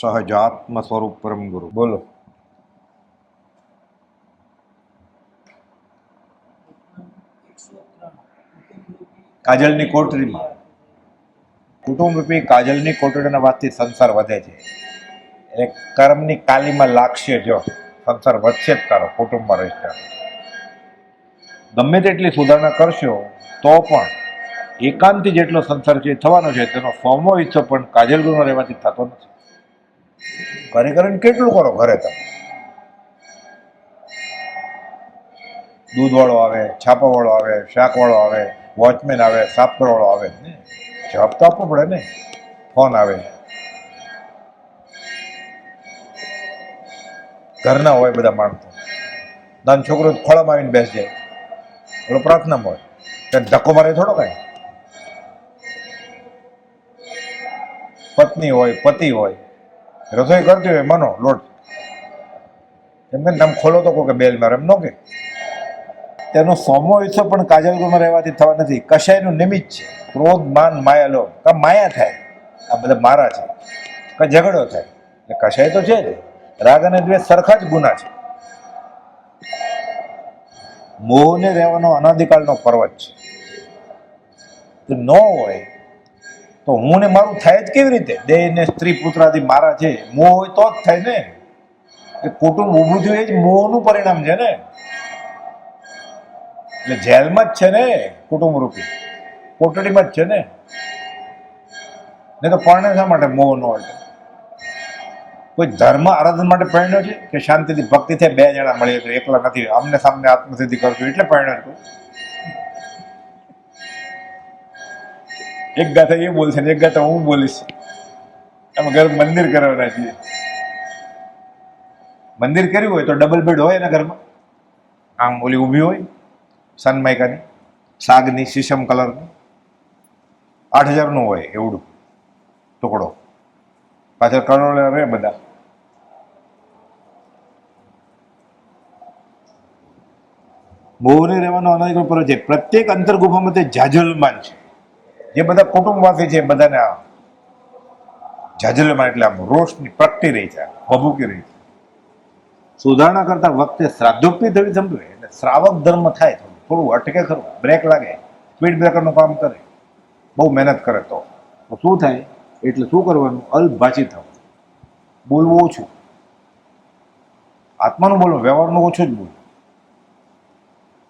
સહજાત્મ સ્વરૂપ પરમ ગુરુ. બોલો. કાજલની કોટરીમાં. કુટુંબરૂપી કાજલની કોટડીના વાતથી સંસાર વધે છે. એટલે કર્મની કાલીમાં લાગશે જો, સંસાર વધશે જ તારો, કુટુંબમાં રહેશે ગમે તેટલી સુધારણા કરશો, તો પણ એકાંતિ જેટલો સંસાર જે થવાનો છે, તેનો સોમો હિસ્સો પણ કાજલ ગુનો રહેવાથી થતો નથી. ઘરે કરીને કેટલું કરો ઘરે તમે? દૂધવાળો આવે, છાપાવાળો આવે, શાકવાળો આવે, વોચમેન આવે સાફ કરવાળો આવે ને. જવાબ તો આપવો પડે ને. ફોન આવે. ઘરના હોય બધા માણસો. નાનો છોકરો ખોળામાં આવીને બેસી જાય એટલે પ્રાર્થનામાં હોય. ત્યારે ધક્કો મારે થોડો કાંઈ? પત્ની હોય, પતિ હોય રસોઈ કરતી હોય માનો, લોટ. એમ કે નામ ખોલો તો કહો કે બેલ મારે, એમ નો કે. તેનો સોમો હિસ્સો પણ કાજલગુણમાં રહેવાથી થવા નથી. કશાયનું નિમિત્ત છે. ક્રોધ, માન, માયા લો કા માયા થાય. આ બધા મારા છે. કા ઝઘડો થાય. એટલે કશાય તો છે જ. રાગ અને દ્વેષ સરખા જ ગુના છે. મોહને રહેવાનો અનાદિકાળનો પર્વત છે. તો ન હોય તો હું ને મારું થાય જ કેવી રીતે? દેહ ને સ્ત્રી પુત્રાદિ મારા છે, મોહ હોય તો જ થાય ને. કુટુંબ ઊભું થયું એ જ મોહનું પરિણામ છે ને. એટલે જેલમાં જ છે ને કુટુંબ રૂપી કોટડીમાં જ છે ને. નહીં તો પરણે શા માટે મોહ ન હોય? કોઈ ધર્મ આરાધન માટે પરણ્યો છે કે શાંતિથી ભક્તિ થાય, બે જણા મળીએ તો એકલા નથી આમને સામને આત્મસિદ્ધિ કરશું એટલે પરણ્યો છે. એક ગાથા એ બોલશે ને એક ગાથા હું બોલીશ. અમે ઘર મંદિર કરાવના છીએ મંદિર કર્યું હોય તો ડબલ બેડ હોય એના ઘરમાં. આમ ઓલી ઊભી હોય સનમાઇકાની સાગની, શીશમ કલરની. આઠ હજારનું હોય એવડું, ટુકડો. પાછળ કરોડ રહે બધા. મોહને રહેવાનો અનાજ પર છે પ્રત્યેક અંતરગુફામાં તે જાજલમાન છે. જે બધા કુટુંબમાંથી છે બધાને આ જાજલમાન એટલે આમ રોષની પ્રગટી રહી છે, ભભૂકી રહી છે. સુધારણા કરતા વખતે શ્રાદ્ધોક્તિ થવી સમજવે એટલે શ્રાવક ધર્મ થાય થોડું થોડું અટકે ખરું બ્રેક લાગે સ્પીડ બ્રેકરનું કામ કરે, બહુ મહેનત કરે તો. શું થાય? એટલે શું કરવાનું? અલ્પભાષી થવું. બોલવું ઓછું. આત્માનું બોલવું, વ્યવહારનું ઓછું જ બોલવું.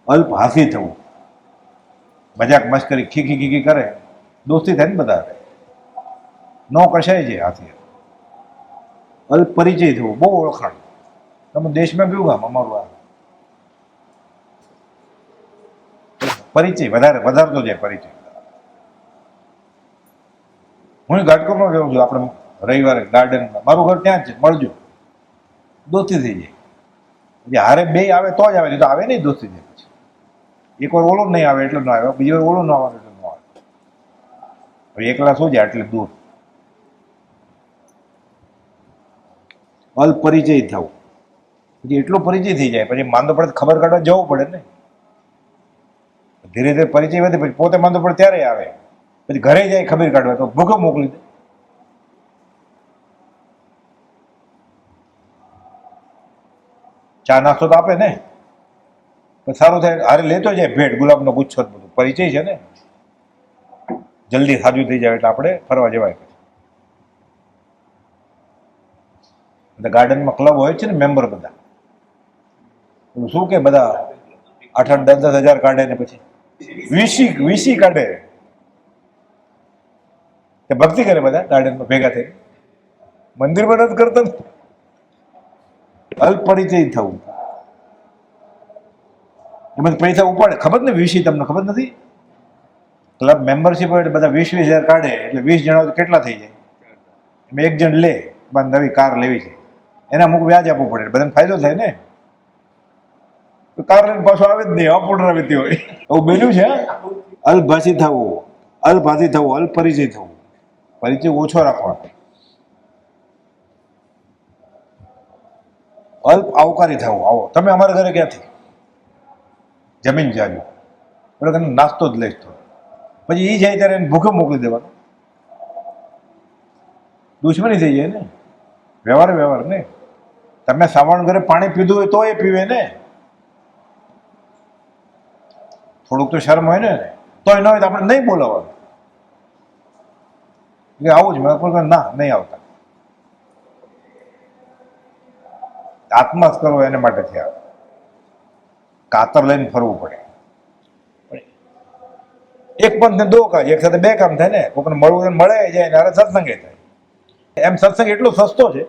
અલ્પ હાસી થવું. મજાક મસ્કરી ખીખી ખીખી કરે. દોસ્તી થાય ને બધા ન કશાય છે હાથી. અલ્પ પરિચય થયો બહુ ઓળખાણ. તમે દેશમાં કયું ગામ અમારું આ? પરિચય, વધારે, વધારતો જાય પરિચય. હું ગાટકોમાં રહું છું, આપણે રવિવારે ગાર્ડનમાં. મારું ઘર ત્યાં જ છે, મળજો. દોસ્તી થઈ જાય. પછી હારે બે આવે તો જ આવે, નહીં તો આવે નહીં દોસ્તી જાય પછી. એક વાર ઓલો નહીં આવે, એટલે ન આવે. બીજી વાર ઓલો ન આવે હવે એકલા શું જાય એટલે દૂર? અલ્પરિચય થવું. પછી એટલો પરિચય થઈ જાય, પછી માંદો પડે ખબર કાઢવા જવું પડે ને. ધીરે ધીરે પરિચય વધે, પછી પોતે માંદો પડે ત્યારે આવે. પછી ઘરે જાય, ખબર કાઢવા, તો ભૂખો મોકલી દે. ચા નાસ્તો તો આપે ને. સારું થાય અરે લેતો જાય ભેટ, ગુલાબનો ગુચ્છો બધું. પરિચય છે ને? જલ્દી સાજું થઈ જાય એટલે આપણે ફરવા જવાય પછી. ગાર્ડનમાં ક્લબ હોય છે ને મેમ્બર બધા. શું કે બધા આઠ આઠ, દસ દસ હજાર કાઢે ને પછી. વીસી વીસી કાઢે. કે ભક્તિ કરે બધા ગાર્ડનમાં ભેગા થઈ મંદિરમાં નથી કરતા અલ્પ પરિચય થવું. એમાં પૈસા ઉપાડે. ખબર ને વિશે તમને ખબર નથી? ક્લબ મેમ્બરશીપ હોય એટલે બધા વીસ વીસ હજાર કાઢે, એટલે વીસ જણા કેટલા થઈ જાય? એમ એક જણ લે પણ નવી કાર લેવી છે. એને અમુક વ્યાજ આપવું પડે, બધાને ફાયદો થાય ને? તો કાર લઈને પાછો આવે જ નહીં અપુનરાવૃત્તિ હોય. એવું બન્યું છે અલ્પભાષી થવું અલ્પભાષી થવું અલ્પરિચય થવું. પરિચય ઓછો રાખવાનો. અલ્પ આવકારી થવું. આવો, તમે અમારા ઘરે ક્યાંથી? જમીન જાજો. તને નાસ્તો જ લઈશ તો. પછી એ જાય ત્યારે એને ભૂખે મોકલી દેવાનો. દુશ્મની થઈ જાય ને. વ્યવહાર વ્યવહાર ને. તમે સામાન ઘરે પાણી પીધું હોય તો એ પીવે ને. થોડુંક તો શરમ હોય ને. તોય ન હોય તો આપણે નહીં બોલાવવાનું. એટલે આવું જ મેં કોઈ ના, નહીં આવતા. આત્મા જ કરવો એને માટે થયા. કાતર લઈને ફરવું પડે. એક પંથ ને દો કાજ એક સાથે બે કામ થાય ને કોઈને મળવું મળે જાય ને સત્સંગે થાય. એમ સત્સંગ એટલો સસ્તો છે.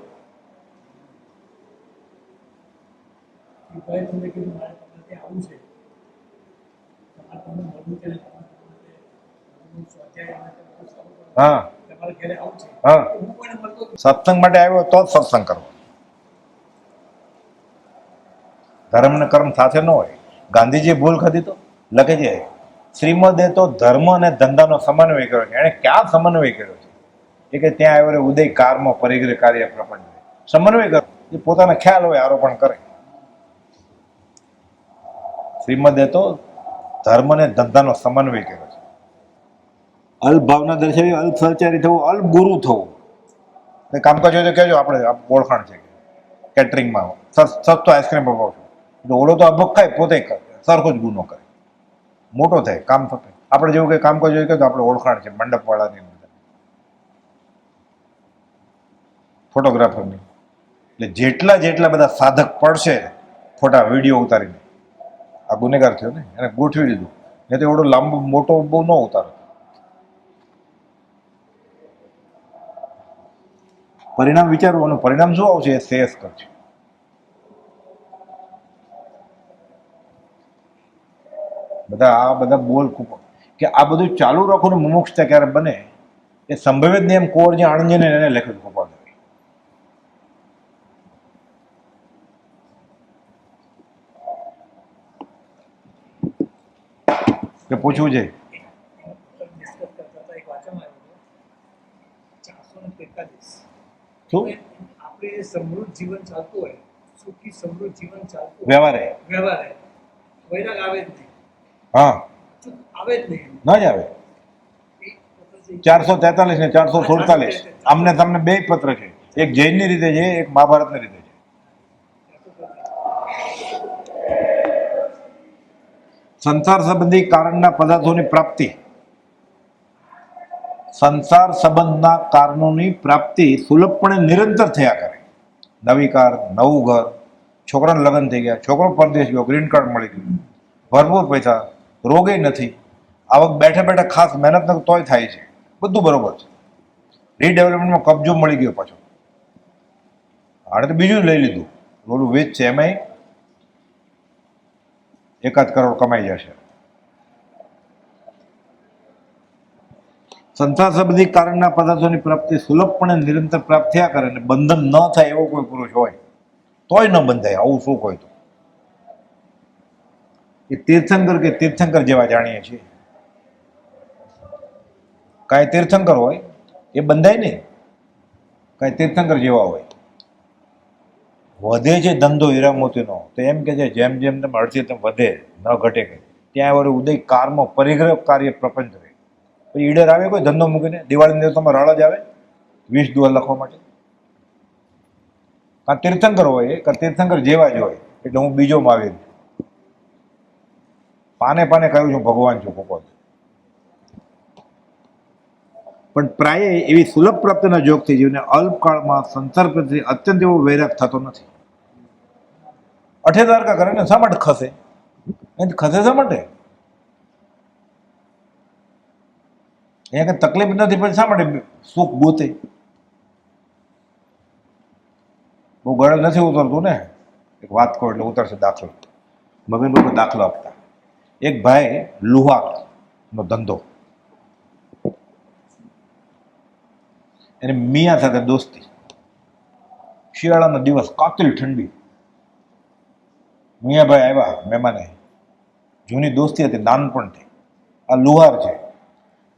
હા. હા. સત્સંગ માટે આવ્યો તો જ સત્સંગ કરવો ધર્મ ને કર્મ સાથે ન હોય. ગાંધીજીએ ભૂલ ખાધી તો લખે છે શ્રીમદે તો ધર્મ અને ધંધાનો સમન્વય કર્યો છે. એણે ક્યાં સમન્વય કર્યો છે? એ કે ત્યાં આવ્યો ઉદય કારમો પરિગ્રહ કાર્ય પ્રપંચ સમન્વય કર્યો એ પોતાના ખ્યાલ હોય આરોપણ કરે. શ્રીમદે તો ધર્મ અને ધંધાનો સમન્વય કર્યો છે. અલ્પ ભાવના દર્શાવી, અલ્પ સહચારી થવું, અલ્પ ગુરુ થવું. એ કામકાજ હોય તો કહેજો, આપણે ઓળખાણ છે કેટરિંગમાં. સસ- સસ્તો આઈસ્ક્રીમ અપાવ છું એટલે ઓલો તો અભક ખાય પોતે કરે સરખો જ ગુનો કરે. મોટો થાય, કામ થતું. આપણે જેવું કંઈ કામકાજ હોય તો આપણે ઓળખાણ છે, મંડપવાળાની અંદર. ફોટોગ્રાફરની એટલે જેટલા જેટલા બધા સાધક પડશે, ફોટા, વીડિયો ઉતારીને. આ ગુનેગાર થયો ને, એને ગોઠવી દીધું. નહીં તો એવડો લાંબો, મોટો બહુ ન ઉતારો. પરિણામ વિચારવાનું પરિણામ શું આવશે? એ શેષ કરશે બધા આ બધા બોલ ખૂબ કે આ બધું ચાલુ રાખો ને મુમુક્ષતા ક્યારે બને એ સંભવિત નિયમ કોર જે આણંદ ને એને લખેલું ખોપાડ કે પૂછવું છે? શું? આપણે સમૃદ્ધ જીવન ચાલતું હોય સુખી સમૃદ્ધ જીવન ચાલતું વ્યવહારે. વ્યવહારે. વૈરાગ આવે જ નહીં. હા. આવે જ નહીં. ન જ આવે. ચારસો તેતાલીસ ને ચારસો સુડતાલીસ. આમને તમને બે પત્ર છે. એક જૈનની રીતે છે એક મહાભારતની રીતે છે. સંસાર સંબંધી કારણના પદાર્થોની પ્રાપ્તિ. સંસાર સંબંધના કારણોની પ્રાપ્તિ સુલભપણે નિરંતર થયા કરે. નવી કાર નવું ઘર છોકરાને લગ્ન થઈ ગયા છોકરો પરદેશ ગયો ગ્રીન કાર્ડ મળી ગયું. ભરપૂર પૈસા રોગે નથી. આવક બેઠા બેઠા ખાસ મહેનત ન તોય થાય છે. બધું બરોબર છે. રીડેવલપમેન્ટમાં કબજો મળી ગયો પાછો. આણે તો બીજું લઈ લીધું. ઓલું વેચ છે એમાંય. એકાદ કરોડ કમાઈ જશે. સંસાર સંબંધી કારણના પદાર્થોની પ્રાપ્તિ સુલભપણે નિરંતર પ્રાપ્ત થયા કરે અને બંધન ન થાય એવો કોઈ પુરુષ હોય, તોય ન બંધાય. આવું શું કોઈ તો? એ તીર્થંકર કે તીર્થંકર જેવા જાણીએ છીએ. કાંઈ તીર્થંકર હોય, એ બંધાય નહીં. કાંઈ તીર્થંકર જેવા હોય. વધે છે ધંધો હીરામોતીનો તો એમ કે છે, જેમ જેમ તમે અડધી તેમ વધે, ન ઘટે કે ત્યાં વળી ઉદય કારમાં પરિગ્રહ કાર્ય પ્રપંચ રહે. પછી ઈડર આવે, કોઈ ધંધો મૂકીને. દિવાળી દિવસમાં રળ જ આવે. વીસ દુઆ લખવા માટે. કાં તીર્થંકર હોય કાં તીર્થંકર જેવા જ હોય. એટલે હું બીજો છું. પાને પાને કહ્યું છું ભગવાન છું ભગવાન પણ પ્રાય એવી સુલભ પ્રાપ્તિના જોગથી જીવને અલ્પકાળમાં સંસાર પ્રત્યે અત્યંત એવો વૈરાગ થતો નથી. અઠે દ્વારકા કરે ને શા માટે ખસે? ખસે શા માટે? અહીંયા કઈ તકલીફ નથી પણ શા માટે સુખ ગોતે? બહુ ગળે નથી ઉતરતું ને? એક વાત કહો એટલે ઉતરશે દાખલો. મગન લોકો દાખલો આપતા. એક ભાઈ લુહારનો ધંધો. એને મિયા સાથે દોસ્તી. શિયાળાનો દિવસ કાતિલ ઠંડી. મિયાભાઈ આવ્યા મહેમાને. જૂની દોસ્તી હતી નાનપણથી આ લુહાર છે.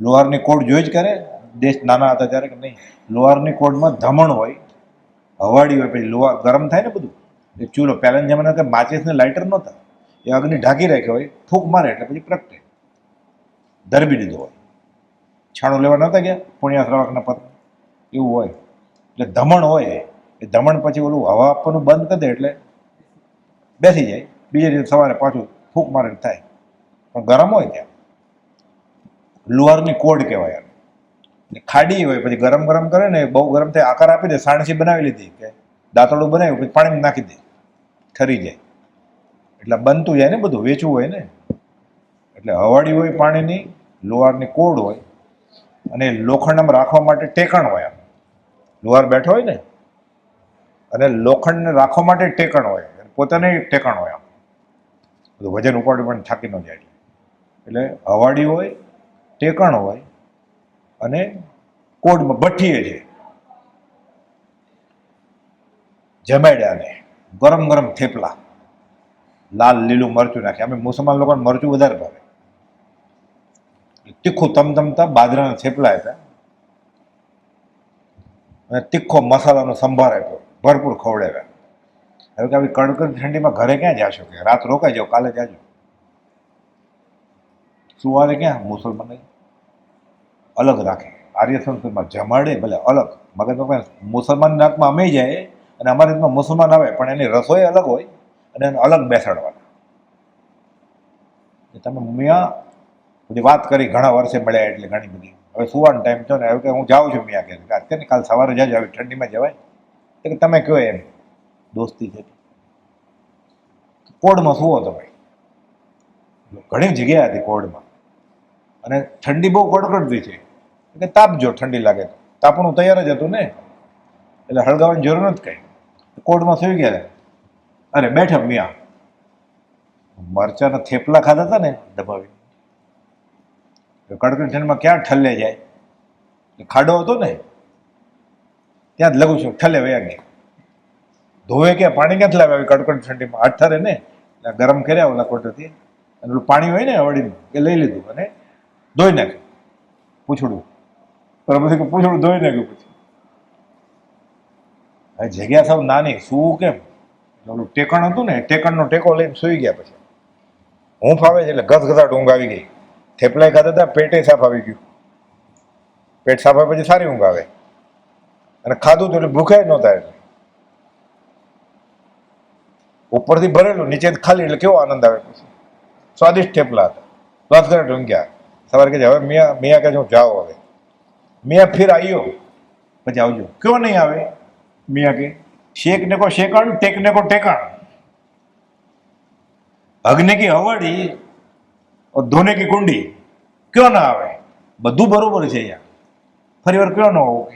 લુહારની કોડ જોઈ જ કરે. દેશ નાના હતા ત્યારે કે નહીં. લુહારની કોડમાં ધમણ હોય, હવાડી હોય, પછી લુહાર ગરમ થાય ને બધું. એ ચૂલો પહેલાના જમાના માચીસને લાઇટર નહોતા. એ અગ્નિ ઢાંકી રાખ્યો હોય, ફૂંક મારે એટલે પછી પ્રગટે. ધરબી દીધો હોય. છાણું લેવા નહોતા ગયા, પુણ્યા શ્રાવકના પત્ર એવું હોય. એટલે ધમણ હોય, એ ધમણ પછી ઓલું હવા આપવાનું બંધ કરી દે એટલે બેસી જાય. બીજે દિવસ સવારે પાછું ફૂંક મારે થાય. પણ ગરમ હોય ત્યાં. લુહારની કોડ કહેવાય યાર ને ખાડી હોય, પછી ગરમ ગરમ કરે ને, બહુ ગરમ થાય, આકાર આપી દે, સાણસી બનાવી લીધી કે દાંતળું બનાવ્યું, પછી પાણીમાં નાખી દે. ઠરી જાય. એટલે બનતું જાય ને બધું, વેચવું હોય ને. એટલે હવાડી હોય પાણીની, લોહારની કોડ હોય, અને લોખંડમાં રાખવા માટે ટેકણ હોય આમ. લોહાર બેઠો હોય ને, અને લોખંડને રાખવા માટે ટેકણ હોય પોતાને ટેકણ હોય આમ. બધું વજન ઉપાડ્યું પણ થાકી ન જાય એટલે. હવાડી હોય, ટેકણ હોય, અને કોડમાં ભઠ્ઠીએ છે. જમાડ્યાને ગરમ ગરમ થેપલા. લાલ, લીલું મરચું નાખે. અમે મુસલમાન લોકોને મરચું વધારે ભાવે. તીખું તમતમતા બાજરાના થેપલા હતા અને તીખો મસાલાનો સંભાર આપ્યો. ભરપૂર ખવડાવ્યા. હવે કે આવી કડકડ ઠંડીમાં ઘરે ક્યાં જાશો કે? રાત રોકાઈ જાઓ, કાલે જાજો. સુવારે ક્યાં? મુસલમાન અલગ રાખે. આર્ય સંસ્કૃતિમાં જમાડે ભલે અલગ. મગજમાં મુસલમાન નાકમાં અમે જાય અને અમારી રીતમાં મુસલમાન આવે, પણ એની રસોઈ અલગ હોય. અને એને અલગ બેસાડવાના. તમે મિયા બધી વાત કરી, ઘણા વર્ષે મળ્યા એટલે ઘણી બધી. હવે સુવાનો ટાઈમ થયો ને, હવે કે હું જાઉં છું મિયા કે અત્યારે કાલ સવારે જાજો આવી, ઠંડીમાં જવાય. એટલે તમે કહો એમ? દોસ્તી છે. કોડમાં સુવો તમે ઘણી જગ્યા હતી કોડમાં. અને ઠંડી બહુ કડકડતી છે. એટલે તાપજો ઠંડી લાગે તો. તાપણું તૈયાર જ હતું ને. એટલે હળગાવવાની જરૂર નથી કંઈ. કોડમાં સુઈ ગયા. અરે બેઠા મિયા. મરચાના થેપલા ખાધા હતા ને દબાવી. કડકડી ઠંડીમાં ક્યાં ઠલ્લે જાય? ખાડો હતો ને, ત્યાં જ લઘુ છું, ઠલ્લે વયા ગયા. ધોવે કે પાણી ક્યાંથી લાવે કડકડ ઠંડીમાં? હાથ ઠરે ને ગરમ કર્યા ઓલા કોટરથી. અને ઓલું પાણી હોય ને અવડીનું એ લઈ લીધું અને ધોઈ નાખ્યું. પૂછડું. તો પૂછડું ધોઈ નાખ્યું પછી. જગ્યા સાવ નાની શું કેમ? ઓલું ટેકણ હતું ને ટેકણનો ટેકો લઈને સૂઈ ગયા પછી. હું ફાવે છે એટલે ઘસ ઘસાટ ઊંઘ આવી ગઈ. થેપલાય ખાતા હતા, પેટે સાફ આવી ગયું. પેટ સાફ આવે પછી સારી ઊંઘ આવે. અને ખાધું તો એટલે ભૂખાય નહોતા એટલે ઉપરથી ભરેલું નીચે ખાલી, એટલે કેવો આનંદ આવે પછી. સ્વાદિષ્ટ થેપલા હતા. ઘસ ઊંઘ્યા સવારે કહે છે હવે મિયા મિયા કહે હું જાઓ હવે. મિયા ફિર આવ્યો પછી આવજો. કયો નહીં આવે? મિયા કે શેક ને કો શેકણ, ટેક ને કો ટેકણ. અગ્નિ કી હવડી ધોને કી કુંડી. કયો ના આવે? બધું બરોબર છે અહીંયા. ફરી વાર કયો ન હોવું?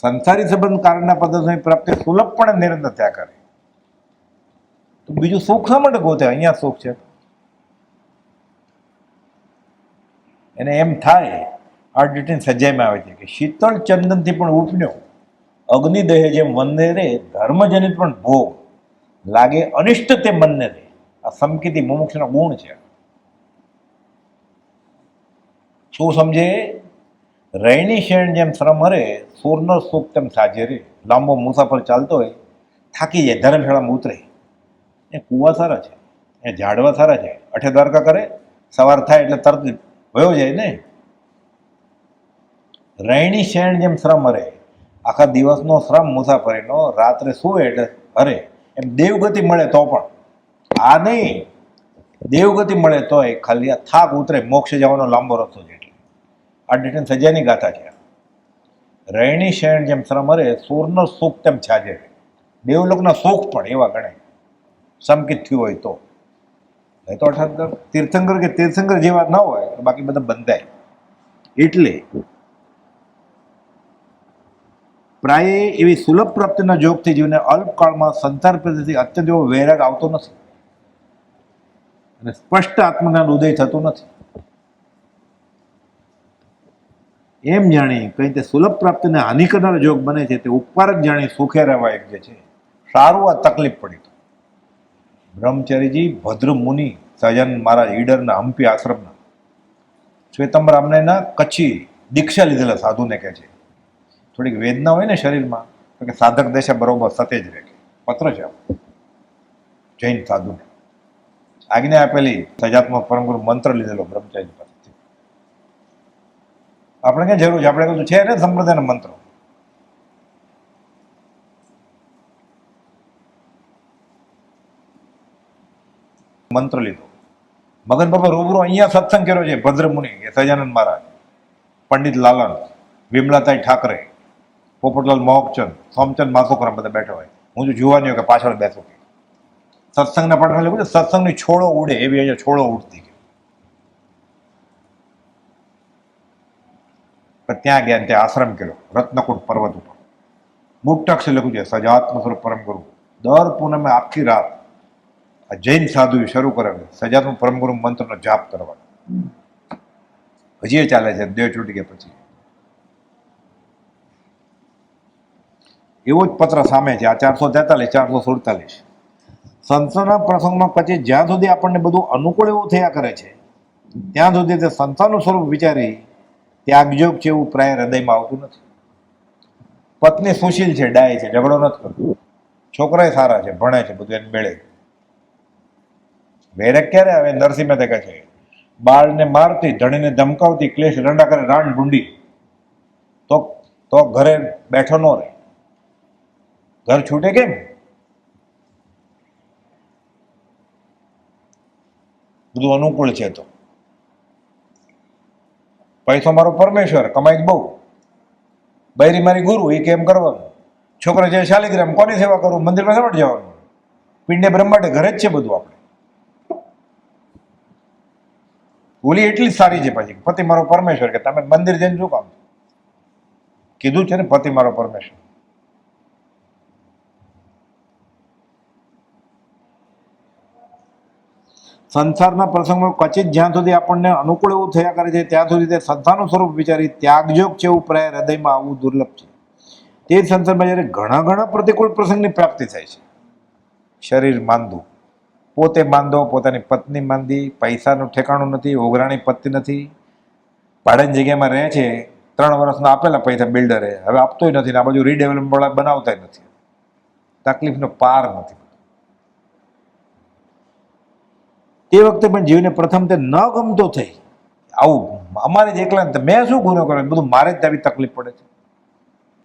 સંસારી સંબંધ કારણના પદાર્થોની પ્રાપ્તિ સુલભપણે નિરંતર થયા કરે. તો બીજું સુખ શા માટે ગોતે? અહીંયા સુખ છે. એને એમ થાય, આ ડિટેન સજાઈમાં આવે છે કે શીતળ ચંદનથી પણ ઉપન્યો. અગ્નિદેહ જેમ વંદે રે, ધર્મજનિત પણ ભોગ. લાગે અનિષ્ટ તે મનને રે. આ સમકીતી મુમુક્ષનો ગુણ છે. શું સમજે? રૈણી શેણ જેમ શ્રમ હરે, સૂરનો સુખ તેમ સાજે રે. લાંબો મુસાફર ચાલતો હોય, થાકી જાય, ધર્મશાળામાં ઉતરે. એ કૂવા સારા છે. એ ઝાડવા સારા છે. અઠે દ્વારકા કરે, સવાર થાય એટલે તરત વયો જાય ને. રૈણી શેણ જેમ શ્રમ હરે આખા દિવસનો શ્રમ મુસાફરીનો, રાત્રે શું એટલે અરે, એમ દેવગતિ મળે તો પણ. આ નહીં, દેવગતિ મળે તોય ખાલી આ થાક ઉતરે, મોક્ષ જવાનો લાંબો રસ્તો છે આ ડિટેન સજાની ગાથા છે. રૈણી શેણ જેમ શ્રમ હરે સૂરનો સુખ તેમ છાજે. દેવલોકના સુખ પણ એવા ગણે સમકિત થયું હોય તો. એ તો અર્થાત તીર્થંકર કે તીર્થંકર જેવા ન હોય, બાકી બધા બંધાય. એટલે પ્રાય એવી સુલભ પ્રાપ્તિના જોગથી જીવને અલ્પકાળમાં સંસાર પ્રતિથી અત્યંત એવો વૈરાગ આવતો નથી. અને સ્પષ્ટ આત્મજ્ઞાન ઉદય થતું નથી. એમ જાણી કંઈ તે સુલભ પ્રાપ્તિને હાનિ કરનાર જોગ બને છે તે ઉપકાર જ જાણી સુખે રહેવા એક જે છે, સારું આ તકલીફ પડી તો. બ્રહ્મચારીજી ભદ્ર મુનિ સજન મારા ઈડરના હમ્પી આશ્રમના શ્વેતંબર કચ્છી દીક્ષા લીધેલા સાધુને કહે છે થોડીક વેદના હોય ને શરીરમાં, તો કે સાધક દેશે બરોબર સતેજ રહે. પત્ર છે જૈન સાધુને આજ્ઞા આપેલી, સજાત્મક પરમગુરુ મંત્ર લીધેલો બ્રહ્મચારી પાસેથી આપણે ક્યાં જરૂર છે? આપણે કહ્યું છે ને સંપ્રદાયના મંત્રો. મંત્ર લીધો. મગન બાબા રૂબરૂ અહીંયા સત્સંગ કર્યો છે ભદ્રમુનિ સજાનંદ મહારાજ, પંડિત લાલન, વિમલાતાઈ ઠાકરે. પોપટલાલ મોહકચંદ, સોમચંદ માસોકરામ બધા બેઠા હોય. હું જો જોવાની કે પાછળ બેસો કે સત્સંગના પાઠમાં લખ્યું છે, સત્સંગની છોડો ઉડે, એવી અહીંયા છોડો ઉડતી પણ ત્યાં ગયા ત્યાં આશ્રમ કર્યો, રત્નકુટ પર્વત ઉપર. મુક્તક્ષ લખ્યું છે સજાત્મ સ્વરૂપ પરમ ગુરુ. દર પૂનમે આખી રાત આ જૈન સાધુએ શરૂ કરેલું સજાત્મ પરમ ગુરુ મંત્રનો જાપ કરવાનો. હજી ચાલે છે દેવ છૂટી ગયા પછી. એવો જ પત્ર સામે છે. આ ચારસો તેતાલીસ, ચારસો સુડતાલીસ. સંતના પ્રસંગમાં પછી જ્યાં સુધી આપણને બધું અનુકૂળ એવું થયા કરે છે, ત્યાં સુધી તે સંતાનું સ્વરૂપ વિચારી ત્યાગજોગ છે એવું પ્રાય હૃદયમાં આવતું નથી. પત્ની સુશીલ છે, ડાય છે, ઝઘડો નથી કરતો. છોકરાય સારા છે, ભણે છે, બધું એને મેળે વેરક ક્યારે આવે? નરસિંહ મહેતા કહે છે, બાળને મારતી, ધણીને ધમકાવતી, ક્લેશ રંડા કરે રાણ ભૂંડી. તો તો ઘરે બેઠો ન રહે. ઘર છૂટે કેમ? બધું અનુકૂળ છે તો. પૈસો મારો પરમેશ્વર, કમાઈ બહુ. બૈરી મારી ગુરુ એ કેમ કરવાનું? છોકરો જે શાલિગ્રામ, કોની સેવા કરું? મંદિરમાં સમટ જવાનું. પિંડે બ્રહ્માટે ઘરે જ છે બધું આપણે. ઓલી એટલી સારી છે પછી. પતિ મારો પરમેશ્વર કે તમે મંદિર જઈને શું કામ કીધું છે ને, પતિ મારો પરમેશ્વર. સંસારના પ્રસંગમાં કચિત જ્યાં સુધી આપણને અનુકૂળ એવું થયા કરે છે, ત્યાં સુધી તે સંસારનું સ્વરૂપ વિચારી ત્યાગજોગ છે એવું પ્રાય હૃદયમાં આવવું દુર્લભ છે. તે જ સંસારમાં જ્યારે ઘણા ઘણા પ્રતિકૂળ પ્રસંગની પ્રાપ્તિ થાય છે. શરીર માંદું. પોતે માંદો, પોતાની પત્ની માંદી, પૈસાનું ઠેકાણું નથી ઓગરાણી પત્ની નથી. ભાડાની જગ્યામાં રહે છે, ત્રણ વર્ષના આપેલા પૈસા બિલ્ડરે. હવે આપતોય નથી ને આ બાજુ રીડેવલપમેન્ટ બનાવતા નથી. તકલીફનો પાર નથી. તે વખતે પણ જીવને પ્રથમ તે ન ગમતો થઈ. આવું અમારે જ એકલા મેં શું ગુનો કર્યો? બધું મારે જ આવી તકલીફ પડે છે.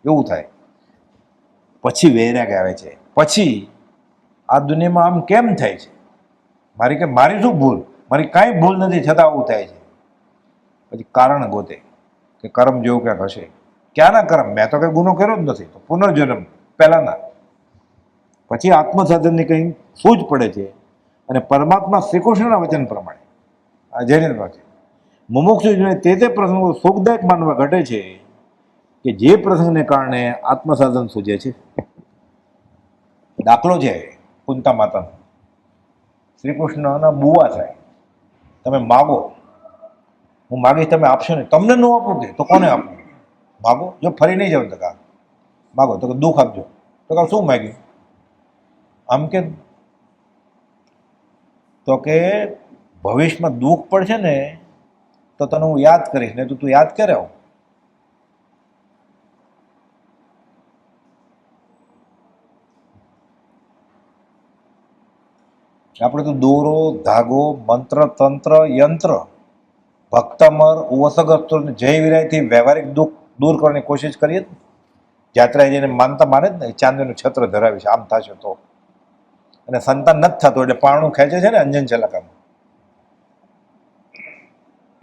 એવું થાય. પછી વૈરાગ આવે છે. પછી આ દુનિયામાં આમ કેમ થાય છે? મારી કે મારી શું ભૂલ? મારી કાંઈ ભૂલ નથી, છતાં આવું થાય છે. પછી કારણ ગોતે કે કર્મ જેવું ક્યાંક હશે. ક્યાંના કર્મ? મેં તો કંઈ ગુનો કર્યો જ નથી. તો પુનર્જન્મ પહેલાંના. પછી આત્મસાધનની કંઈ સૂઝ પડે છે. અને પરમાત્મા શ્રી કૃષ્ણના વચન પ્રમાણે. આ જૈન પાસે મુમુક્ષુ જીવને તે તે પ્રસંગો સુખદાયક માનવા ઘટે છે કે જે પ્રસંગને કારણે આત્મસાધન સૂજે છે. દાખલો છે કુંતા માતાનો. શ્રી કૃષ્ણના બુવા થાય. તમે માગો. હું માગીશ તમે આપશો ને તમને ન આપું કે તો કોને આપું? માગો. જો ફરી નહીં જાવ તો કા? માગો. તો દુઃખ આપજો. તો કા શું માગ્યું? આમ કે તો કે ભવિષ્યમાં દુઃખ પડશે ને, તો તને હું યાદ કરીશ ને તો તું યાદ કરે આપણે તો દોરો, ધાગો, મંત્ર, તંત્ર, યંત્ર, ભક્તમર ઉવસગસ્તો જય વિરાયથી વ્યવહારિક દુઃખ દૂર કરવાની કોશિશ કરીએ જ ને. યાત્રાએ જઈને માનતા માને જ ને, ચાંદીનું છત્ર ધરાવી છે આમ થશે તો અને સંતાન નથી થતું એટલે પાણું ખેંચે છે ને અંજન ચલકામાં.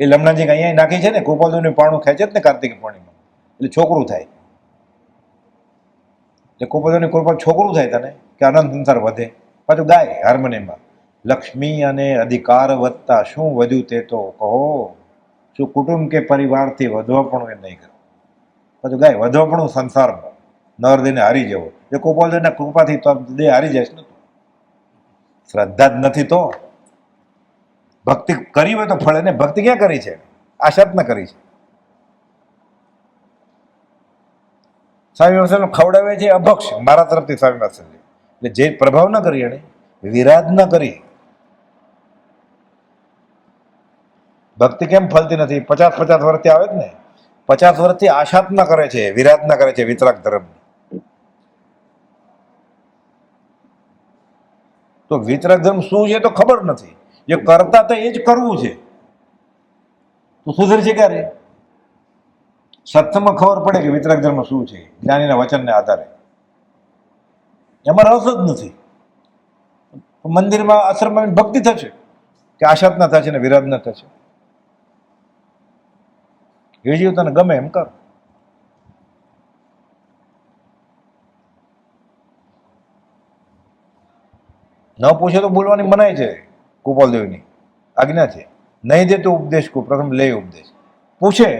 એ લમણાજી અહીંયા નાખી છે ને, ગોપાલદેવનું પાણું ખેંચે જ ને કાર્તિક પૂર્ણિમા. એટલે છોકરું થાય. એટલે ગોપાલદેવની કૃપા છોકરું થાય તને, કે આનંદ સંસાર વધે. પાછું ગાય, હાર્મોનિયમમાં. લક્ષ્મી અને અધિકાર વધતા શું વધ્યું તે તો કહો. શું કુટુંબ કે પરિવારથી વધવા પણ એ નહીં કરો. પાછું ગાય, વધવા પણ સંસારમાં. નર દેને હારી જવો. એ ગોપાલદેવના કૃપાથી તો દે હારી જાય ને. શ્રદ્ધા જ નથી તો? ભક્તિ કરી હોય તો ફળે ને ભક્તિ ક્યાં કરી છે? આશા જ કરી છે. સ્વામી વાસણ ખવડાવે છે અભક્ષ, મારા તરફથી સ્વામી વાસણ એટલે જે પ્રભાવ ન કરી એને વિરાધ ન કરી. ભક્તિ કેમ ફલતી નથી? પચાસ પચાસ વર્ષથી આવે જ ને. પચાસ વર્ષથી આશાત ન કરે છે વિરાધ ન કરે છે વિતરાગ ધર્મ તો વિતરાગ શું છે તો ખબર નથી. જે કરતા તો એ જ કરવું છે. તો સુધરશે ક્યારે? સત્સંગમાં ખબર પડે કે વિતરાગ ધર્મ શું છે. જ્ઞાનીના વચનને આધારે. એમાં રસ જ નથી. મંદિરમાં આશ્રમમાં ભક્તિ થશે. કે આશાતના થશે ને વિરાધના થશે. એ જીવ ગમે એમ કર. ન પૂછે તો બોલવાની મનાય છે ગોપાલદેવની. આજ્ઞા છે. નહીં દે તો ઉપદેશ કો. પ્રથમ લે ઉપદેશ. પૂછે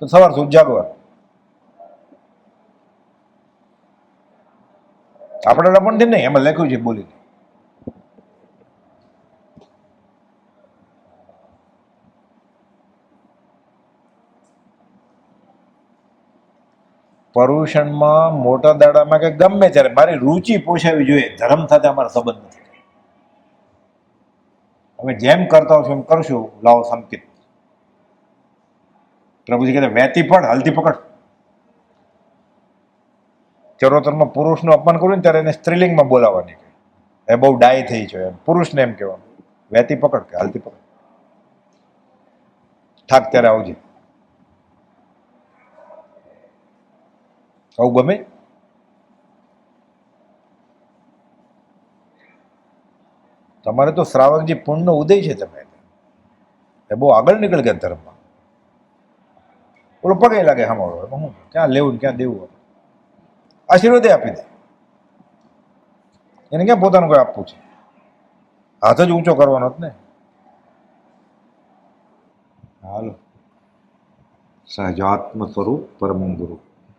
તો સવાર સુધી જાગવા આપણે લપણથી નહીં એમાં લખ્યું છે બોલી પર્યુષણમાં મોટા દાડામાં કે ગમે ત્યારે મારી રુચિ પોષાવી જોઈએ. ધર્મ સાથે અમારો સંબંધ નથી. અમે જેમ કરતા હોશું એમ કરશું. લાવો સંકિત પ્રભુજી કહેતા વહેતી પડ હલતી પકડ. ચરોતરમાં પુરુષનું અપમાન કર્યું ને ત્યારે એને સ્ત્રીલિંગમાં બોલાવવાની એ બહુ ડાય થઈ છે એમ. પુરુષને એમ કહેવાનું વહેતી પકડ કે હાલતી પકડ. થાક ત્યારે આવજે. આવું ગમે? તમારે તો શ્રાવકજી પુણ્યનો ઉદય છે તમે. એ બહુ આગળ નીકળી ગયા ધર્મમાં. ઓલો પગે લાગે સાંભળો હું ક્યાં લેવું ક્યાં દેવું આશીર્વાદે આપી દે. એને ક્યાં પોતાનું કોઈ આપવું છે? હાથ જ ઊંચો કરવાનો જ ને. હાલો. સહજાત્મ સ્વરૂપ પરમ ગુરુ